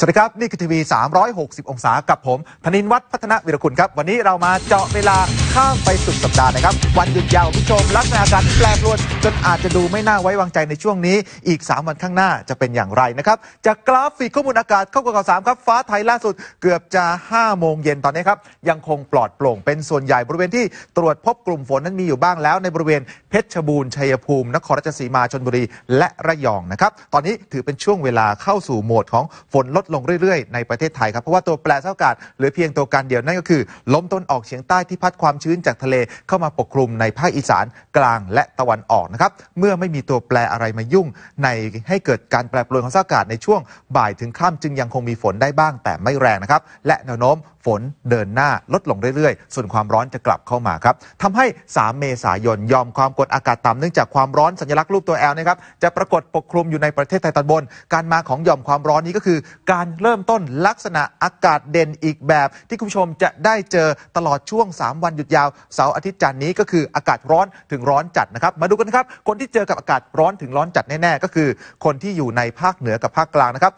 สวัสดีครับ นี่คือทีวี 360 องศากับผมธนินวัฒน์พัฒนวิรคุณครับ วันนี้เรามาเจาะเวลาข้ามไปสุดสัปดาห์นะครับ วันหยุดยาวคุณผู้ชมลักษณะอากาศที่แปรปรวน จนอาจจะดูไม่น่าไว้วางใจในช่วงนี้ อีก 3 วันข้างหน้าจะเป็นอย่างไรนะครับ จากกราฟิกข้อมูลอากาศเข้ากับข่าวสามครับ ฟ้าไทยล่าสุดเกือบจะ 5 โมงเย็นตอนนี้ครับ ยังคงปลอดโปร่งเป็นส่วนใหญ่บริเวณที่ตรวจพบกลุ่มฝนนั้นมีอยู่บ้างแล้ว ในบริเวณเพชรบูรณ์ชัยภูมิ นครราชสีมาชนบุรีและระยองนะครับตอนนี้ถือเป็นช่วงเวลาเข้าสู่โหมดของฝนลดลงเรื่อยๆ ในประเทศไทยครับเพราะว่าตัวแปรสภาพอากาศเหลือเพียงตัวการเดียวนั่นก็คือลมตะวันออกเฉียงใต้ที่พัดความชื้นจากทะเลเข้ามาปกคลุมในภาคอีสานกลางและตะวันออกนะครับเมื่อไม่มีตัวแปรอะไรมายุ่ง ในให้เกิดการแปรปรวนของสภาพอากาศในช่วงบ่ายถึงค่ำจึงยังคงมีฝนได้บ้าง แต่ไม่แรงนะครับและแนวโน้มฝนเดินหน้าลดลงเรื่อยๆ ส่วนความร้อนจะกลับเข้ามาครับทำให้ 3 เมษายนยอมความกดอากาศต่ำเนื่องจากความร้อนสัญลักษณ์รูปตัวแอลนะครับจะปรากฏปกคลุมอยู่ในประเทศไทยตอนบน การมาของหย่อมความร้อนนี้ก็คือ การเริ่มต้นลักษณะอากาศเด่นอีกแบบ ที่คุณผู้ชมจะได้เจอตลอดช่วง 3 วันหยุดยาวเสาร์อาทิตย์จันนี้ก็คืออากาศร้อนถึงร้อนจัดนะครับ มาดูกันนะครับ คนที่เจอกับอากาศร้อนถึงร้อนจัดแน่ๆ ก็คือ คนที่อยู่ในภาคเหนือกับภาคกลางนะครับ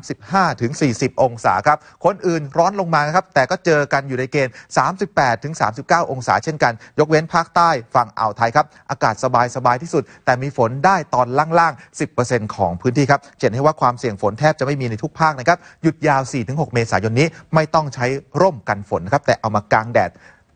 35ถึง40 องศาครับ คนอื่นร้อนลงมานะครับ แต่ก็เจอกันอยู่ในเกณฑ์ 38ถึง39 องศาเช่นกัน ยกเว้นภาคใต้ฝั่งอ่าวไทยครับ อากาศสบายๆที่สุด แต่มีฝนได้ตอนล่างๆ 10%ของพื้นที่ครับเห็นให้ว่าความเสี่ยงฝนแทบจะไม่มีในทุกภาคนะครับ หยุดยาว 4-6 เมษายนนี้ไม่ต้องใช้ร่มกันฝนนะครับ แต่เอามากางแดด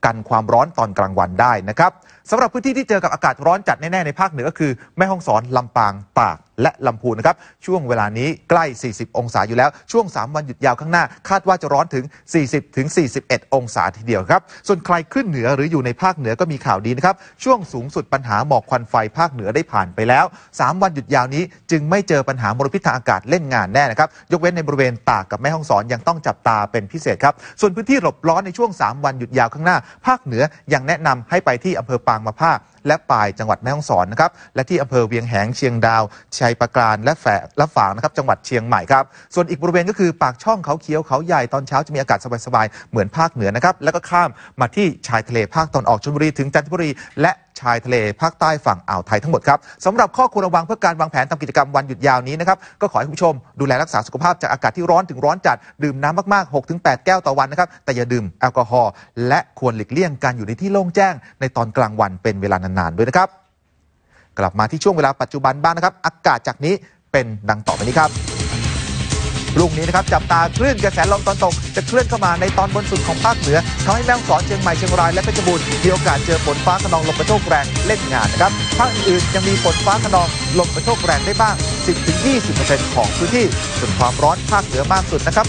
กันความร้อนตอนกลางวันได้นะครับสำหรับพื้นที่ที่เจอกับอากาศร้อนจัดแน่ๆในภาคเหนือก็คือแม่ฮ่องสอนลำปางตากและลำพูนนะครับ ช่วงเวลานี้ใกล้ 40 องศาอยู่แล้ว ช่วง 3 วันหยุดยาวข้างหน้า คาดว่าจะร้อนถึง 40 ถึง 41 องศาทีเดียวครับ ส่วนใครขึ้นเหนือหรืออยู่ในภาคเหนือก็มีข่าวดีนะครับ ช่วงสูงสุดปัญหาหมอกควันไฟภาคเหนือได้ผ่านไปแล้ว 3 วันหยุดยาวนี้จึงไม่เจอปัญหามลพิษทางอากาศเล่นงานแน่นะครับ ยกเว้นในบริเวณตากกับแม่ฮ่องสอนยังต้องจับตาเป็นพิเศษครับ ส่วนพื้นที่หลบร้อนในช่วง 3 วันหยุดยาวข้างหน้า ภาคเหนือยังแนะนำให้ไปที่อำเภอปางมะผ้า และปลายจังหวัดแม่ฮ่องสอนนะครับและที่อำเภอเวียงแหงเชียงดาว ชัยปราการและแฝและฝางนะครับจังหวัดเชียงใหม่ครับส่วนอีกบริเวณก็คือปากช่องเขาเคี้ยวเขาใหญ่ตอนเช้าจะมีอากาศสบายๆเหมือนภาคเหนือนะครับแล้วก็ข้ามมาที่ชายทะเลภาคตอนออกชลบุรีถึงจันทบุรีและชายทะเลภาคใต้ฝั่งอ่าวไทยทั้งหมดครับสำหรับข้อควรระวังเพื่อการวางแผนทำกิจกรรมวันหยุดยาวนี้นะครับก็ขอให้คุณผู้ชมดูแลรักษาสุขภาพจากอากาศที่ร้อนถึงร้อนจัดดื่มน้ำมากๆ 6-8 แก้วต่อวันนะครับแต่อย่าดื่มแอลกอฮอล์และควรหลีกเลี่ยงการอยู่ในที่โล่งแจ้ง ในตอนกลางวันเป็นเวลานานๆด้วยนะครับ กลับมาที่ช่วงเวลาปัจจุบันบ้างนะครับ อากาศจากนี้เป็นดังต่อไปนี้ครับ ลูกนี้นะครับจับตาคลื่นกระแสลมตอนตก จะเคลื่อนเข้ามาในตอนบนสุดของภาคเหนือทำให้แม่ฮ่องสอนเชียงใหม่เชียงรายและเพชรบูรณ์มีโอกาสเจอฝนฟ้าขนองลมกระโชกแรงเล่นงานนะครับภาคอื่นๆยังมีฝนฟ้าขนองลมกระโชกแรงได้บ้าง 10-20%ของพื้นที่ส่วนความร้อนภาคเหนือมากสุดนะครับ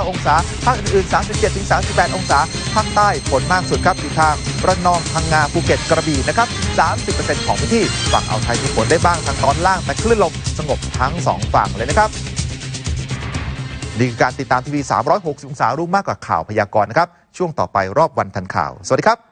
39 องศา ภาคอื่นๆ 37-38 องศา ภาคใต้ฝนมากสุดครับอยู่ทางระนองพังงาภูเก็ตกระบี่นะครับ 30%ของพื้นที่ฝั่งอ่าวไทยมีฝนได้บ้างทางตอนล่างแต่คลื่นลมสงบทั้งสองฝั่งเลยนะครับ นี่คือการติดตามทีวี 360องศารู้มากกว่าข่าวพยากรณ์นะครับ ช่วงต่อไปรอบวันทันข่าว สวัสดีครับ